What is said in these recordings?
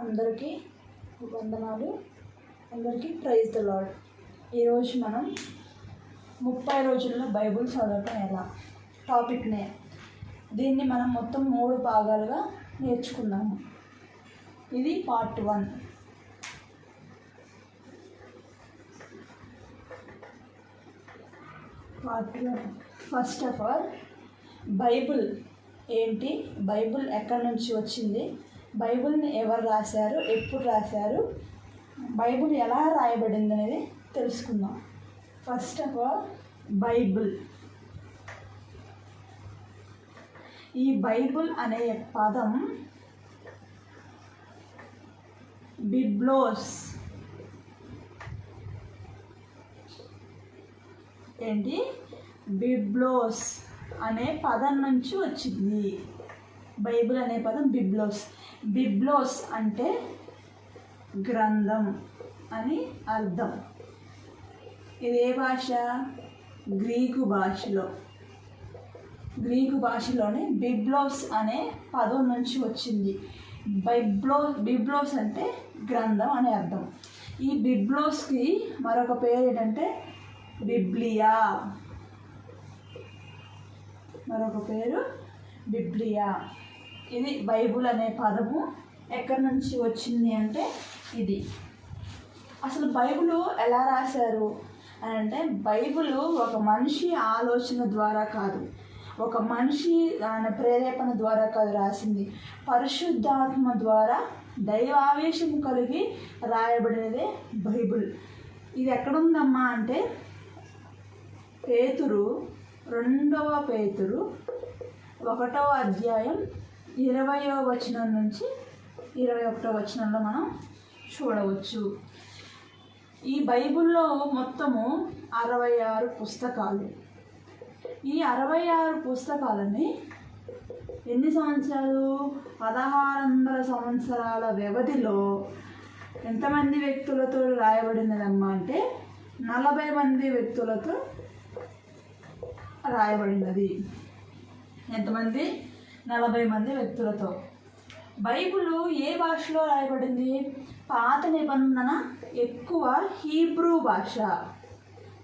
అందరికీ వందనాలు. అందరికీ ప్రైజ్ ద లాడ్ ఈరోజు మనం ముప్పై రోజుల్లో బైబుల్ చదవటం ఎలా? టాపిక్నే దీన్ని మనం మొత్తం మూడు భాగాలుగా నేర్చుకుందాము. ఇది part one. Part one. First of all bible ఏంటి? బైబుల్ ఎక్కడి నుంచి వచ్చింది? బైబుల్ని ఎవరు రాశారు ఎప్పుడు రాశారు బైబుల్ ఎలా రాయబడింది అనేది తెలుసుకుందాం. First of all bible. ఈ బైబుల్ అనే పదం బిబ్లోస్. ఏంటి? బిబ్లోస్ అనే పదం నుంచి వచ్చింది. బైబిల్ అనే పదం బిబ్లోస్. బిబ్లోస్ అంటే గ్రంథం అని అర్థం. ఇది ఏ భాష? గ్రీకు భాషలో. గ్రీకు భాషలోనే బిబ్లోస్ అనే పదం నుంచి వచ్చింది. బైబ్లో బిబ్లోస్ అంటే గ్రంథం అనే అర్థం. ఈ బిబ్లోస్కి మరొక పేరు ఏంటంటే బిబ్లియా. మరొక పేరు బిబ్లియా. ఇది బైబుల్ అనే పదము ఎక్కడి నుంచి వచ్చింది అంటే ఇది. అసలు బైబిల్ ఎలా రాశారు? అని అంటే బైబిల్ ఒక మనిషి ఆలోచన ద్వారా కాదు. ఒక మనిషి ఆయన ప్రేరేపణ ద్వారా కాదు రాసింది. పరిశుద్ధాత్మ ద్వారా దైవావేశం కలిగి రాయబడినదే బైబిల్. ఇది ఎక్కడుందమ్మా అంటే పేతురు రెండవ పేతురు ఒకటవ అధ్యాయం ఇరవయో వచనం నుంచి ఇరవై ఒకటో వచనంలో మనం చూడవచ్చు. ఈ బైబిల్లో మొత్తము అరవై ఆరు పుస్తకాలు. ఈ అరవై ఆరు పుస్తకాలని ఎన్ని సంవత్సరాలు? పదహారు వందల సంవత్సరాల వ్యవధిలో ఎంతమంది వ్యక్తులతో రాయబడినదమ్మా అంటే నలభై మంది వ్యక్తులతో రాయబడినది. ఎంతమంది? నలభై మంది వ్యక్తులతో. బైబిల్ ఏ భాషలో రాయబడింది? పాత నిబంధన ఎక్కువ హీబ్రూ భాష.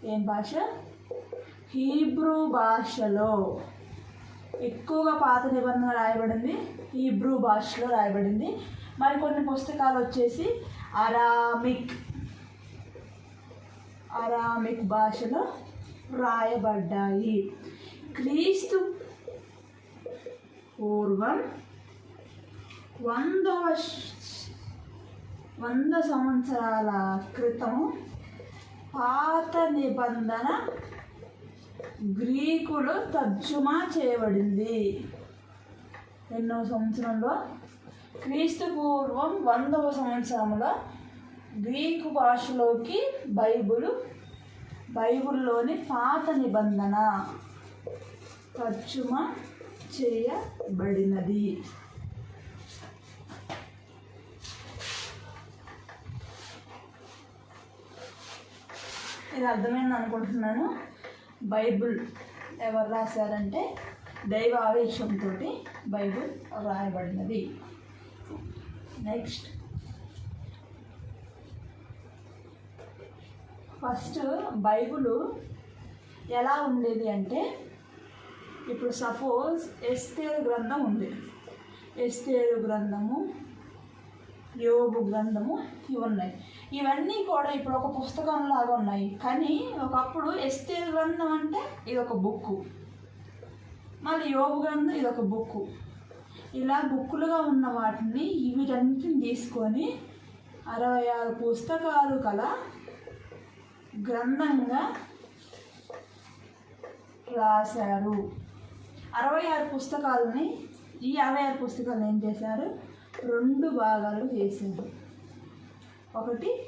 ఏం భాష? హీబ్రూ భాషలో. ఎక్కువగా పాత నిబంధన రాయబడింది హీబ్రూ భాషలో రాయబడింది. మరి కొన్ని పుస్తకాలు వచ్చేసి అరామిక్. అరామిక్ భాషలో రాయబడ్డాయి. క్రీస్తు పూర్వం వంద వంద సంవత్సరాల క్రితం పాత నిబంధన గ్రీకులు తర్జుమా చేయబడింది. ఎన్నో సంవత్సరంలో క్రీస్తు పూర్వం వందవ సంవత్సరంలో గ్రీకు భాషలోకి బైబుల్ బైబిల్లోని పాత నిబంధన తర్జుమా చేయబడినది ఇది అర్థమైంది అనుకుంటున్నాను. బైబిల్ ఎవరు రాశారంటే దైవ ఆవేశంతో బైబిల్ రాయబడినది. నెక్స్ట్. ఫస్ట్ బైబుల్ ఎలా ఉండేది అంటే ఇప్పుడు సపోజ్ ఎస్తేరు గ్రంథం ఉంది. ఎస్తేరు గ్రంథము యోగు గ్రంథము ఇవి ఉన్నాయి. ఇవన్నీ కూడా ఇప్పుడు ఒక పుస్తకం లాగా ఉన్నాయి. కానీ ఒకప్పుడు ఎస్తేరు గ్రంథం అంటే ఇది ఒక బుక్కు. మళ్ళీ యోగు గ్రంథం ఇది ఒక బుక్ ఇలా బుక్కులుగా ఉన్న వాటిని వీటన్నిటిని తీసుకొని అరవై ఆరు పుస్తకాలు కల గ్రంథంగా రాశారు. అరవై ఆరు పుస్తకాలని ఈ అరవై ఆరు పుస్తకాలు ఏం చేశారు? రెండు భాగాలు చేశారు. ఒకటి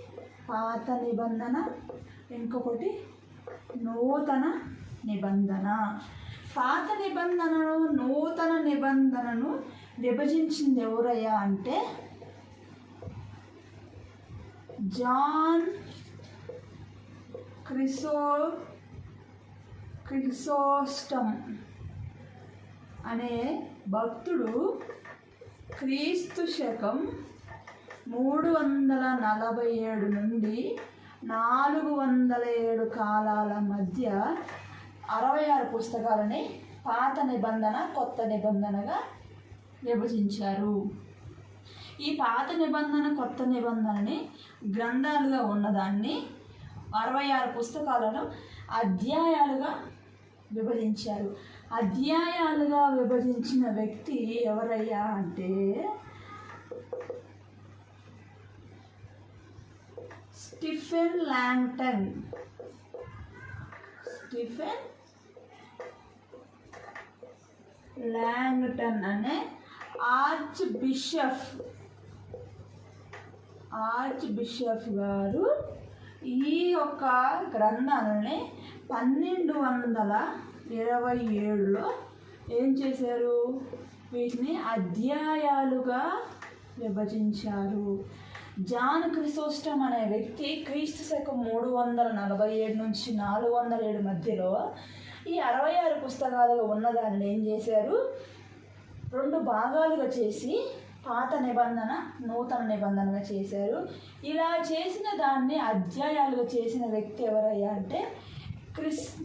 పాత నిబంధన ఇంకొకటి నూతన నిబంధన. పాత నిబంధనను నూతన నిబంధనను విభజించింది ఎవరయ్యా అంటే జాన్ క్రిసో క్రిసోస్టమ్. అనే భక్తుడు క్రీస్తు శకం మూడు వందల నలభై ఏడు నుండి నాలుగు వందల ఏడు కాలాల మధ్య అరవై ఆరు పుస్తకాలని పాత నిబంధన కొత్త నిబంధనగా విభజించారు. ఈ పాత నిబంధన కొత్త నిబంధనని గ్రంథాలుగా ఉన్నదాన్ని అరవై ఆరు పుస్తకాలను అధ్యాయాలుగా విభజించారు. అధ్యాయాలుగా విభజించిన వ్యక్తి ఎవరయ్యా అంటే స్టిఫెన్ ల్యాంగ్టన్ స్టిఫెన్ ల్యాంగ్టన్ అనే ఆర్చ్ బిషప్. ఆర్చ్ బిషప్ గారు ఈ యొక్క గ్రంథాలని పన్నెండు వందల ఇరవై ఏడులో ఏం చేశారు? వీటిని అధ్యాయాలుగా విభజించారు. జాన్ క్రిసోస్టమ్ అనే వ్యక్తి క్రీస్తు శకం మూడు వందల నలభై ఏడు నుంచి నాలుగు వందల ఏడు మధ్యలో ఈ అరవై ఆరు పుస్తకాలుగా ఉన్నదాన్ని ఏం చేశారు? రెండు భాగాలుగా చేసి పాత నిబంధన నూతన నిబంధనగా చేశారు. ఇలా చేసిన దాన్ని అధ్యాయాలుగా చేసిన వ్యక్తి ఎవరయ్యా అంటే క్రిస్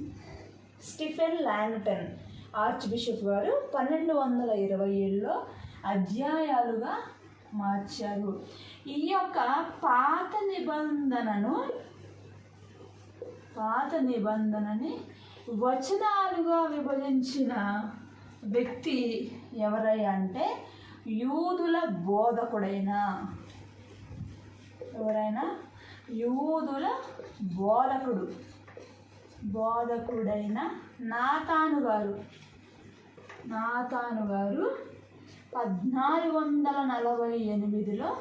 స్టిఫెన్ లాంగ్టన్ ఆర్చ్ బిషప్ గారు పన్నెండు వందల ఇరవై ఏడులో అధ్యాయాలుగా మార్చారు. ఈ యొక్క పాత నిబంధనను పాత నిబంధనని వచనాలుగా విభజించిన వ్యక్తి ఎవరయ్యా అంటే యూదుల బోధకుడైన ఎవరైనా? యూదుల బోధకుడు. బోధకుడైన నాతాను గారు. నాతాను గారు పద్నాలుగు వందల నలభై ఎనిమిదిలో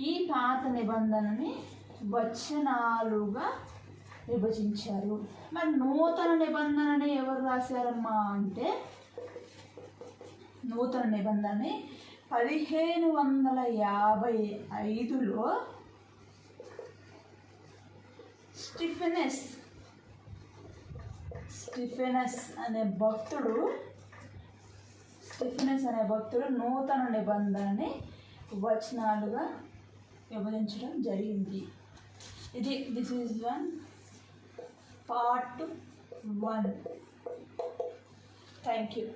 ఈ పాత నిబంధనని వచనాలుగా విభజించారు. మరి నూతన నిబంధనని ఎవరు రాశారమ్మా అంటే నూతన నిబంధనని పదిహేను వందల యాభై ఐదులో స్టిఫెనెస్ స్టిఫెనస్ అనే భక్తుడు స్టిఫెనస్ అనే భక్తుడు నూతన నిబంధనని వచనాలుగా విభజించడం జరిగింది. ఇది this is one part one thank you